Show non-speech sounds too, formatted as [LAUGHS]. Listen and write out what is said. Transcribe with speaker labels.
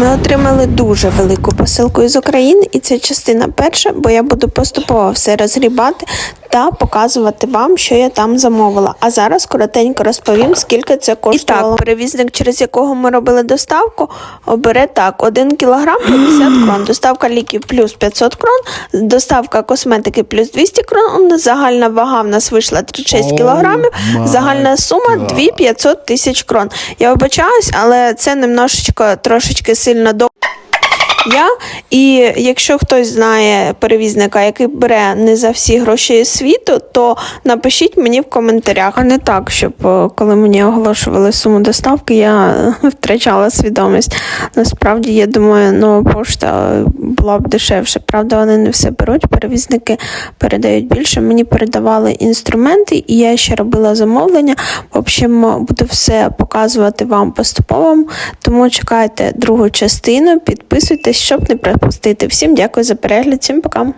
Speaker 1: Ми отримали дуже велику посилку із України, і це частина перша, бо я буду поступово все розгрібати та показувати вам, що я там замовила. А зараз коротенько розповім, скільки це коштувало. І так, перевізник, через якого ми робили доставку, обере так: 1 кілограм 50 [CLEARS THROAT] крон, доставка ліків плюс 500 крон, доставка косметики плюс 200 крон. Загальна вага в нас вийшла 36
Speaker 2: Oh
Speaker 1: кілограмів. Загальна сума
Speaker 2: God.
Speaker 1: 2500 тисяч крон. Я вибачаюсь, але це немножечко трошечки сильно до. Я, і якщо хтось знає перевізника, який бере не за всі гроші світу, то напишіть мені в коментарях. А не так, щоб е, коли мені оголошували суму доставки, я е, [LAUGHS] втрачала свідомість. Насправді, я думаю, нова пошта була б дешевше. Правда, вони не все беруть. Перевізники передають більше. Мені передавали інструменти, і я ще робила замовлення. В общем, буду все показувати вам поступово. Тому чекайте другу частину, підписуйтесь, щоб не пропустити. Всім дякую за перегляд, всім пока.